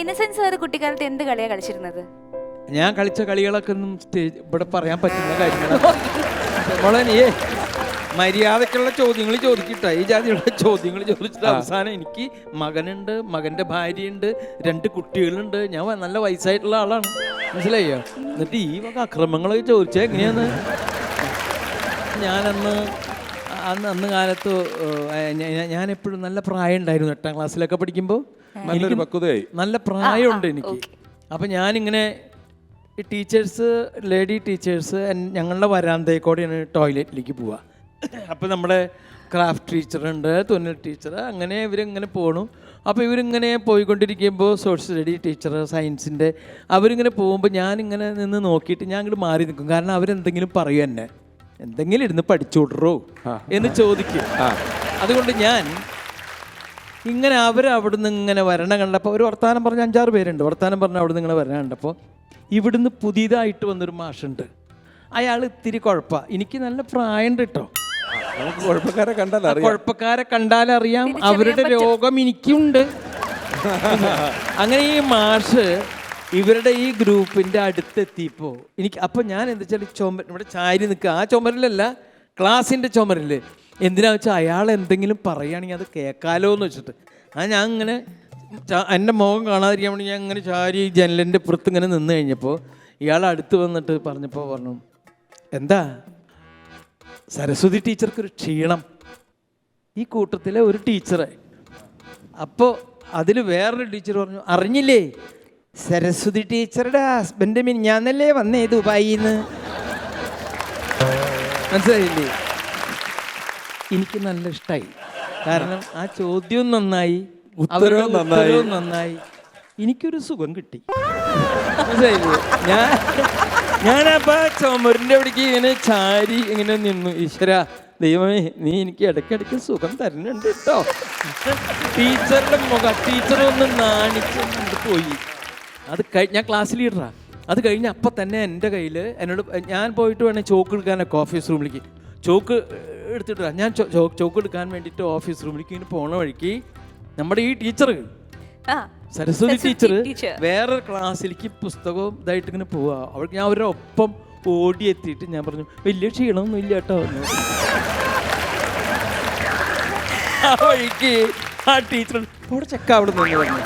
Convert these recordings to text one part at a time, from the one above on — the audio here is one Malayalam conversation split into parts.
ഇന്നസെൻസ് സാർ കുട്ടിക്കാലത്ത് എന്ത് കളിയാണ് കളിച്ചിരുന്നത്? ഞാൻ കളിച്ച കളികളൊക്കെ ഒന്നും സ്റ്റേജ് ഇവിടെ പറയാൻ പറ്റുന്ന കാര്യങ്ങളാണ് മോളെ മര്യാദക്കുള്ള ചോദ്യങ്ങൾ ചോദിക്കട്ടെ. ഈ ജാതിയുള്ള ചോദ്യങ്ങൾ ചോദിച്ചിട്ട് അവസാനം എനിക്ക് മകനുണ്ട് മകന്റെ ഭാര്യയുണ്ട് രണ്ട് കുട്ടികളുണ്ട്. ഞാൻ നല്ല വയസ്സായിട്ടുള്ള ആളാണ്. മനസ്സിലായോ? എന്നിട്ട് ഈ വക അക്രമങ്ങളൊക്കെ ചോദിച്ചാൽ എങ്ങനെയാന്ന്? ഞാനന്ന് അന്ന് അന്ന് കാലത്ത് ഞാൻ എപ്പോഴും നല്ല പ്രായം ഉണ്ടായിരുന്നു എട്ടാം ക്ലാസ്സിലൊക്കെ പഠിക്കുമ്പോൾ നല്ലൊരു പക്വതയായി. നല്ല പ്രായമുണ്ട് എനിക്ക്. അപ്പം ഞാനിങ്ങനെ ഈ ടീച്ചേഴ്സ് ലേഡി ടീച്ചേഴ്സ് ഞങ്ങളുടെ വരാന്തയിൽ കൂടെയാണ് ടോയ്ലറ്റിലേക്ക് പോവുക അപ്പോൾ നമ്മുടെ ക്രാഫ്റ്റ് ടീച്ചറുണ്ട് തുന്നൽ ടീച്ചർ അങ്ങനെ ഇവരിങ്ങനെ പോണു. അപ്പോൾ ഇവരിങ്ങനെ പോയിക്കൊണ്ടിരിക്കുമ്പോൾ സോഷ്യൽ സ്റ്റഡി ടീച്ചർ സയൻസിന്റെ അവരിങ്ങനെ പോകുമ്പോൾ ഞാനിങ്ങനെ നിന്ന് നോക്കിയിട്ട് ഞാൻ ഇങ്ങോട്ട് മാറി നിൽക്കും. കാരണം അവരെന്തെങ്കിലും പറയും എന്നെ. എന്തെങ്കിലും ഇരുന്ന് പഠിച്ചു വിടറോ എന്ന് ചോദിക്കും. അതുകൊണ്ട് ഞാൻ ഇങ്ങനെ അവർ അവിടുന്ന് ഇങ്ങനെ വരണ കണ്ടപ്പോൾ ഒരു വർത്താനം പറഞ്ഞ അഞ്ചാറ് പേരുണ്ട്. വർത്താനം പറഞ്ഞ അവിടുന്ന് ഇങ്ങനെ വരണ കണ്ടപ്പോൾ ഇവിടുന്ന് പുതിയതായിട്ട് വന്നൊരു മാഷുണ്ട്. അയാൾ ഇത്തിരി കുഴപ്പമാണ് എനിക്ക് നല്ല പ്രായമുണ്ട് കേട്ടോ കുഴപ്പക്കാരെ കണ്ടാലറിയാം കുഴപ്പക്കാരെ കണ്ടാലറിയാം അവരുടെ രോഗം എനിക്കുണ്ട്. അങ്ങനെ ഈ മാഷ് ഇവരുടെ ഈ ഗ്രൂപ്പിന്റെ അടുത്തെത്തിയപ്പോൾ എനിക്ക് അപ്പം ഞാൻ എന്താ വെച്ചാൽ ചുമ ഇവിടെ ചാരി നിൽക്കുക. ആ ചുമരിലല്ല ക്ലാസിന്റെ ചുമരിൽ എന്തിനാ വെച്ചാൽ അയാൾ എന്തെങ്കിലും പറയുകയാണെങ്കിൽ അത് കേൾക്കാലോ എന്ന് വെച്ചിട്ട്. ആ ഞാൻ ഇങ്ങനെ എന്റെ മുഖം കാണാതിരിക്കാൻ വേണ്ടി ഞാൻ ഇങ്ങനെ ചാരി ജനലിന്റെ പുറത്ത് ഇങ്ങനെ നിന്ന് കഴിഞ്ഞപ്പോൾ ഇയാൾ അടുത്ത് വന്നിട്ട് പറഞ്ഞപ്പോൾ പറഞ്ഞു എന്താ? സരസ്വതി ടീച്ചർക്ക് ഒരു ക്ഷീണം. ഈ കൂട്ടത്തിലെ ഒരു ടീച്ചറെ. അപ്പോൾ അതിൽ വേറൊരു ടീച്ചർ പറഞ്ഞു അറിഞ്ഞില്ലേ? സരസ്വതി ടീച്ചറുടെ ഹസ്ബൻഡ് മിനിഞ്ഞാന്നല്ലേ വന്നേ ദുബായിന്ന്. മനസ്സിലായില്ലേ? എനിക്ക് നല്ല ഇഷ്ടമായി കാരണം ആ ചോദ്യവും നന്നായി അവരുടെ ഉത്തരവും നന്നായി. ഉത്തരവും നന്നായി. എനിക്കൊരു സുഖം കിട്ടി. മനസ്സിലായില്ലേ? ഞാൻ ഞാനപ്പോ ചുമരിന്റെ അവിടേക്ക് ഇങ്ങനെ ചാരി ഇങ്ങനെ നിന്നു. ഈശ്വര ദൈവമേ നീ എനിക്ക് ഇടയ്ക്കിടയ്ക്ക് സുഖം തരുന്നുണ്ട് കേട്ടോ. ടീച്ചറുടെ മുഖം ടീച്ചർ ഒന്ന് നാണിച്ച് കൊണ്ട് പോയി. അത് കഴി ഞാൻ ക്ലാസ് ലീഡറാ അത് കഴിഞ്ഞ് അപ്പം തന്നെ എന്റെ കയ്യിൽ എന്നോട് ഞാൻ പോയിട്ട് വേണേൽ ചോക്ക് എടുക്കാനൊക്കെ ഓഫീസ് റൂമിലേക്ക് ചോക്ക് എടുത്തിട്ട് വരാം. ഞാൻ ചോക്ക് എടുക്കാൻ വേണ്ടിട്ട് ഓഫീസ് റൂമിലേക്ക് ഇങ്ങനെ പോണ വഴിക്ക് നമ്മുടെ ഈ ടീച്ചർ സരസ്വതി ടീച്ചർ. വേറെ ക്ലാസ്സിലേക്ക് പുസ്തകവും ഇതായിട്ട് ഇങ്ങനെ പോവാ. അവർക്ക് ഞാൻ അവരുടെ ഒപ്പം ഓടി എത്തിയിട്ട് ഞാൻ പറഞ്ഞു വലിയ ക്ഷീണമൊന്നും ഇല്ല കേട്ടോ എന്ന്." ആ വഴിക്ക് ആ ടീച്ചർ അവിടെ ചെക്ക അവിടെ നിന്ന് പറഞ്ഞു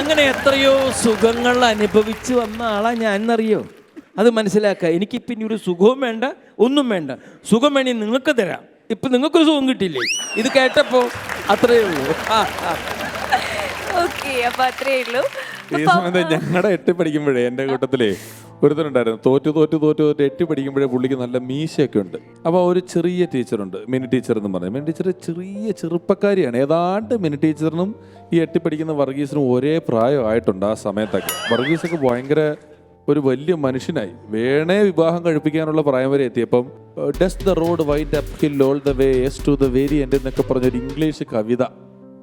അങ്ങനെ എത്രയോ സുഖങ്ങൾ അനുഭവിച്ച് വന്ന ആളാ ഞാൻ എന്നറിയോ അത് മനസ്സിലാക്കുക എനിക്ക് പിന്നെ ഒരു സുഖവും വേണ്ട ഒന്നും വേണ്ട. സുഖം വേണമെങ്കിൽ നിങ്ങൾക്ക് തരാം. ഇപ്പൊ നിങ്ങൾക്കൊരു സുഖം കിട്ടിയില്ലേ? ഇത് കേട്ടപ്പോ ഉള്ളൂ. ഓക്കെ അപ്പൊ അത്രേ ഉള്ളൂ. ഈ സമയത്ത് ഞങ്ങളുടെ എട്ട് പഠിക്കുമ്പോഴേ എന്റെ കൂട്ടത്തിലേ ഒരുത്തനുണ്ടായിരുന്നു തോറ്റു തോറ്റു തോറ്റു തോറ്റ് എട്ട് പഠിക്കുമ്പോഴേ പുള്ളിക്ക് നല്ല മീശയൊക്കെ ഉണ്ട്. അപ്പോൾ ഒരു ചെറിയ ടീച്ചറുണ്ട് മിനി ടീച്ചർ എന്ന് പറഞ്ഞു മിനി ടീച്ചർ ചെറിയ ചെറുപ്പക്കാരിയാണ്. ഏതാണ്ട് മിനി ടീച്ചറിനും ഈ എട്ടി പഠിക്കുന്ന വർഗീസിനും ഒരേ പ്രായമായിട്ടുണ്ട് ആ സമയത്തൊക്കെ. വർഗീസൊക്കെ ഭയങ്കര ഒരു വലിയ മനുഷ്യനായി. വേണേ വിവാഹം കഴിപ്പിക്കാനുള്ള പ്രായം വരെ എത്തിയപ്പം does the road wind up hill all the way yes to the very end എന്നൊക്കെ പറഞ്ഞൊരു ഇംഗ്ലീഷ് കവിത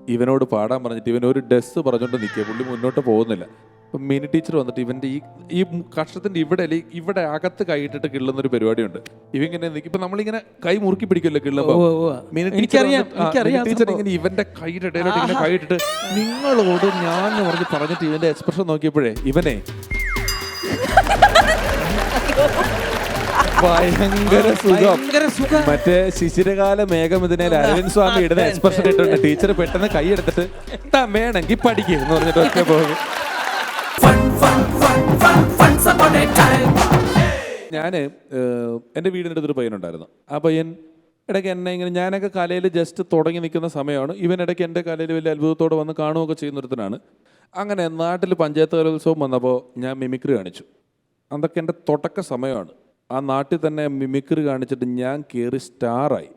ഇവനോട് പാടാൻ പറഞ്ഞിട്ട് ഇവൻ ഒരു ഡസ് പറഞ്ഞുകൊണ്ട് നിൽക്കുക. പുള്ളി മുന്നോട്ട് പോകുന്നില്ല. അപ്പം മിനി ടീച്ചർ വന്നിട്ട് ഇവന്റെ ഈ ഈ കഷ്ടത്തിന്റെ ഇവിടെ അല്ലെ ഇവിടെ അകത്ത് കൈയിട്ടിട്ട് കിള്ളുന്ന ഒരു പരിപാടിയുണ്ട് ഇവങ്ങനെ ഇപ്പൊ നമ്മളിങ്ങനെ കൈ മുറുക്കി പിടിക്കുമല്ലോ കിള്ളുമ്പോൾ. മിനി ടീച്ചർ ഇങ്ങനെ ഇവന്റെ കൈയുടെ ഇടയിലോട്ട് ഇങ്ങനെ കൈയിട്ടിട്ട് നിങ്ങളോട് ഞാൻ പറഞ്ഞ് പറഞ്ഞിട്ട് ഇവന്റെ എക്സ്പ്രഷൻ നോക്കിയപ്പോഴേ ഇവനെ ഭയങ്കര സുഖം. ഭയങ്കര സുഖം. മറ്റേ ശിശിരകാല മേഘം ഇതിനെ അരവിന്ദ് സ്വാമി ഇടുന്ന എക്സ്പ്രഷൻ ഇട്ടുണ്ട് ടീച്ചർ പെട്ടെന്ന് കൈ എടുത്തിട്ട് "താ വേണമെങ്കിൽ പഠിക്കുക എന്ന് പറഞ്ഞിട്ട് ഒറ്റ പോകും ഞാൻ എന്റെ വീടിന്റെ അടുത്തൊരു പയ്യനുണ്ടായിരുന്നു. ആ പയ്യൻ ഇടയ്ക്ക് എന്നെ ഇങ്ങനെ ഞാനൊക്കെ കലയിൽ ജസ്റ്റ് തുടങ്ങി നിൽക്കുന്ന സമയമാണ്. ഇവൻ ഇടയ്ക്ക് എന്റെ കലയിൽ വലിയ അത്ഭുതത്തോടെ വന്ന് കാണുകയൊക്കെ ചെയ്യുന്നൊരുത്തനാണ് അങ്ങനെ നാട്ടിൽ പഞ്ചായത്ത് കലോത്സവം വന്നപ്പോൾ ഞാൻ മിമിക്രി കാണിച്ചു. അതൊക്കെ എന്റെ തുടക്ക സമയമാണ്. ആ നാട്ടിൽ തന്നെ മിമിക്രി കാണിച്ചിട്ട് ഞാൻ കയറി സ്റ്റാറായി.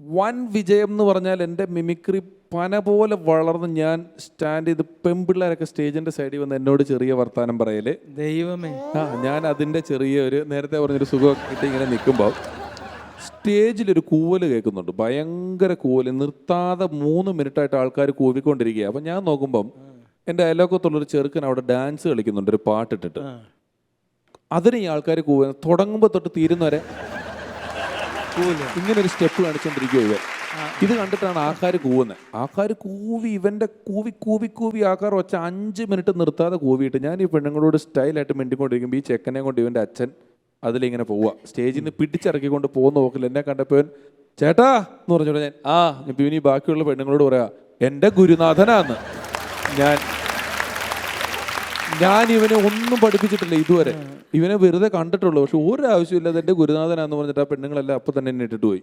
വൻ വിജയം എന്ന് പറഞ്ഞാൽ എന്റെ മിമിക്രി പന പോലെ വളർന്ന് ഞാൻ സ്റ്റാൻഡ് ചെയ്ത് പെൺപിള്ളേരൊക്കെ സ്റ്റേജിന്റെ സൈഡിൽ വന്ന് എന്നോട് ചെറിയ വർത്താനം പറയൽ. ദൈവമേ. ആ ഞാൻ അതിന്റെ ചെറിയ ഒരു നേരത്തെ പറഞ്ഞൊരു സുഖമൊക്കെ കിട്ടി ഇങ്ങനെ നിൽക്കുമ്പോൾ സ്റ്റേജിലൊരു കൂവൽ കേൾക്കുന്നുണ്ട്. ഭയങ്കര കൂവൽ. നിർത്താതെ മൂന്ന് മിനിറ്റായിട്ട് ആൾക്കാർ കൂവിക്കൊണ്ടിരിക്കുക അപ്പം ഞാൻ നോക്കുമ്പം എന്റെ അയലോക്കത്തുള്ളൊരു ചെറുക്കൻ അവിടെ ഡാൻസ് കളിക്കുന്നുണ്ട്. ഒരു പാട്ടിട്ടിട്ട്. അതിന് ഈ ആൾക്കാർ കൂവുക തുടങ്ങുമ്പോൾ തൊട്ട് തീരുന്നവരെ ഇങ്ങനെ ഒരു സ്റ്റെപ്പ് കാണിച്ചുകൊണ്ടിരിക്കുക ഇവർ ഇത് കണ്ടിട്ടാണ് ആൾക്കാർ കൂവുന്നത് ആൾക്കാർ കൂവി ഇവന്റെ കൂവി കൂവി കൂവി ആൾക്കാർ ഒച്ച അഞ്ച് മിനിറ്റ് നിർത്താതെ കൂവിയിട്ട് ഞാൻ ഈ പെണ്ണുങ്ങളോട് സ്റ്റൈലായിട്ട് മിണ്ടിക്കൊണ്ടിരിക്കുമ്പോൾ ഈ ചെക്കനെ കൊണ്ട് ഇവന്റെ അച്ഛൻ അതിലിങ്ങനെ പോവുക സ്റ്റേജിൽ നിന്ന് പിടിച്ചിറക്കിക്കൊണ്ട് പോകുന്ന നോക്കില്ല. എന്നെ കണ്ടപ്പോൾ ചേട്ടാ എന്ന് പറഞ്ഞോളൂ ഞാൻ ആ ഇപ്പം ഇനി ബാക്കിയുള്ള പെണ്ണുങ്ങളോട് പറയാ എന്റെ ഗുരുനാഥനാന്ന്. ഞാൻ ഞാൻ ഇവനെ ഒന്നും പഠിപ്പിച്ചിട്ടില്ല ഇതുവരെ ഇവനെ വെറുതെ കണ്ടിട്ടുള്ളൂ പക്ഷെ ഒരു ആവശ്യമില്ലാതെ എന്റെ ഗുരുനാഥനാന്ന് പറഞ്ഞിട്ട് ആ പെണ്ണുങ്ങളെല്ലാം അപ്പൊ തന്നെ എന്നെ ഇട്ടിട്ട് പോയി